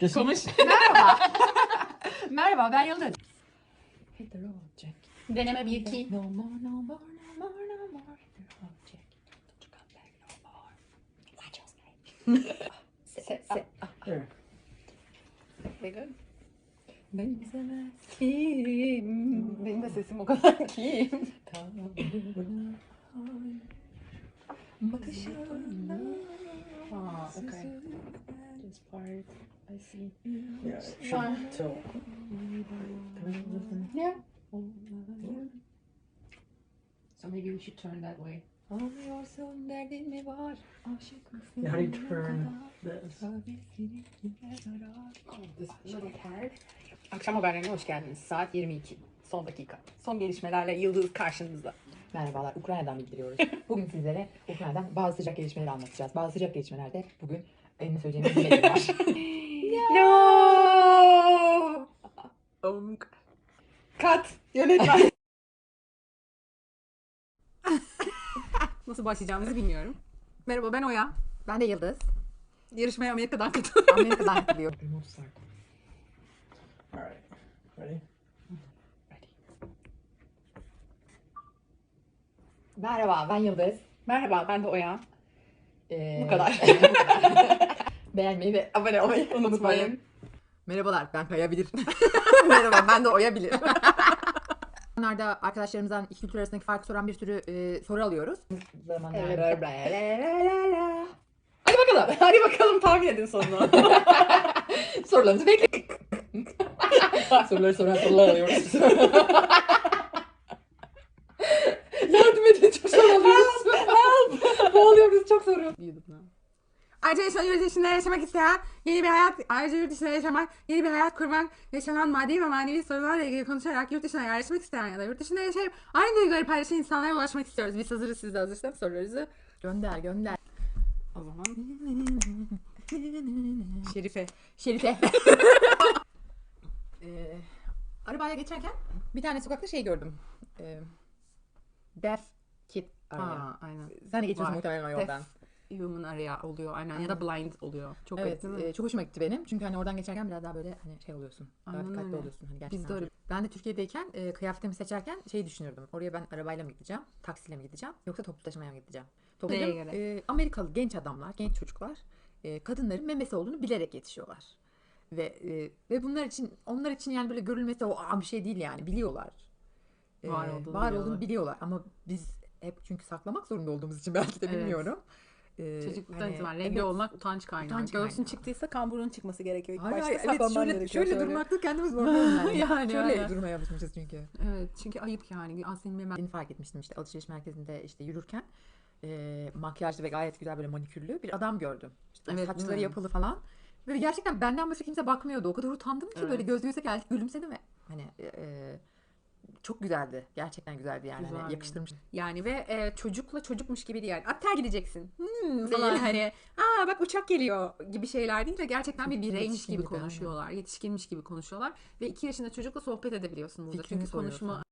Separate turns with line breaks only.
Just
Konuş.
Merhaba. Merhaba ben Yıldız.
hit the road, Jack.
Deneme 1 2.
No more, no more, no more, no more. Hit the road, Jack. Don't you come back no more. Watch your step.
Se, se.
Here.
Very good.
Benzemez kim? Benim de sesim o kadar ki. Bakışlarına.
Ah, okay. This part, I see. Yeah, should so.
Yeah. So maybe we should turn that way.
Anlıyorsun derdin mi var? Aşık mısın?
Yeah, how do you turn this?
Little part. Akşam haberlerine hoş geldiniz. Saat 22. Son dakika. Son gelişmelerle Yıldız karşınızda.
Merhabalar, Ukrayna'dan bildiriyoruz. Bugün sizlere Ukrayna'dan bazı sıcak gelişmeleri anlatacağız. Bazı sıcak gelişmelerde bugün benim söyleyeceğim bir metin var.
No! God. Kat. Yönetmen. Nasıl başlayacağımızı bilmiyorum. Merhaba ben Oya.
ben de Yıldız.
Yarışmaya Amerika'dan katılıyorum.
Amerika'dan katılıyor. Remote start.
All right. Ready?
Merhaba, ben Yıldız.
Merhaba ben de Oya.
Ee,
Bu kadar.
bu kadar. Beğenmeyi ve
Abone olmayı unutmayın.
Merhabalar, ben Kaya Bilir. Merhaba, ben de Oya Bilir. Bunlarda arkadaşlarımızdan iki kültür arasındaki farkı soran bir sürü e, soru alıyoruz.
Hadi bakalım. Hadi bakalım tahmin edin sonunu.
Sorularınızı bekleyin. Soruları soran sorular alıyoruz. Yardım edin çok soru alıyoruz. Help! Ne oluyor biz çok soru.
Ayrıca yaşanan yurt dışında yaşamak isteyen, yeni bir hayat, ayrıca yurt dışında yaşamak, yeni bir hayat kurmak, yaşanan maddi ve manevi sorunlarla ilgili konuşarak yurt dışına yerleşmek isteyen ya da yurt dışında yaşayıp aynı duyguları paylaşan insanlara ulaşmak istiyoruz. Biz hazırız, siz de hazırsanız sorularınızı.
Gönder gönder.
O zaman. Şerife.
Şerife. ee, arabaya geçerken bir tane sokakta şey gördüm. Ee, Deaf Kid araya.
Ha, aynen.
Sen de geçiyorsun muhtemelen o yoldan.
Human araya oluyor aynen ya da blind oluyor. Çok
Evet,
garip
e, çok hoşuma gitti benim. Çünkü hani oradan geçerken biraz daha böyle hani şey oluyorsun. Daha
Aynen
dikkatli
öyle.
oluyorsun. Hani gerçekten.
Biz de öyle.
Ben de Türkiye'deyken e, kıyafetimi seçerken şey düşünürdüm. Oraya ben arabayla mı gideceğim, taksiyle mi gideceğim yoksa toplu taşımaya mı gideceğim? Toplu e, Amerikalı genç adamlar, genç çocuklar e, kadınların memesi olduğunu bilerek yetişiyorlar. Ve e, ve bunlar için onlar için yani böyle görülmesi o aa, bir şey değil yani biliyorlar. E,
Var olduğunu
var
biliyorlar.
olduğunu biliyorlar ama biz hep çünkü saklamak zorunda olduğumuz için belki de
Evet.
bilmiyorum. E,
Çocukluktan
hani,
itibaren renkli
evet.
olmak utanç kaynağı.
Utanç
Göğsün
kaynağı.
çıktıysa kamburun çıkması gerekiyor. İlk
Hayır,
başta
hayır, evet şöyle,
gerekiyor.
şöyle durmakta kendimiz zorluyoruz yani.
Yani
şöyle
aynen.
durmaya alışmışız çünkü.
Evet çünkü ayıp yani. Aslında.
Yeni fark etmiştim işte alışveriş merkezinde işte yürürken e, makyajlı ve gayet güzel böyle manikürlü bir adam gördüm. İşte
Evet,
saçları yapılı falan. Ve gerçekten benden başka kimse bakmıyordu. O kadar utandım ki
Evet.
böyle göz göze geldik gülümsedim ve hani e, çok güzeldi. Gerçekten güzeldi yani. Hani
Güzeldi.
yakıştırmış.
Yani ve e, çocukla çocukmuş gibi değil. Yani atter gideceksin. Hmm, falan hani aa bak uçak geliyor gibi şeyler değil de gerçekten bir bireymiş gibi
gibi,
konuşuyorlar. Yetişkinmiş gibi konuşuyorlar. Ve iki yaşında çocukla sohbet edebiliyorsun burada.
Fikrini
Çünkü konuşma.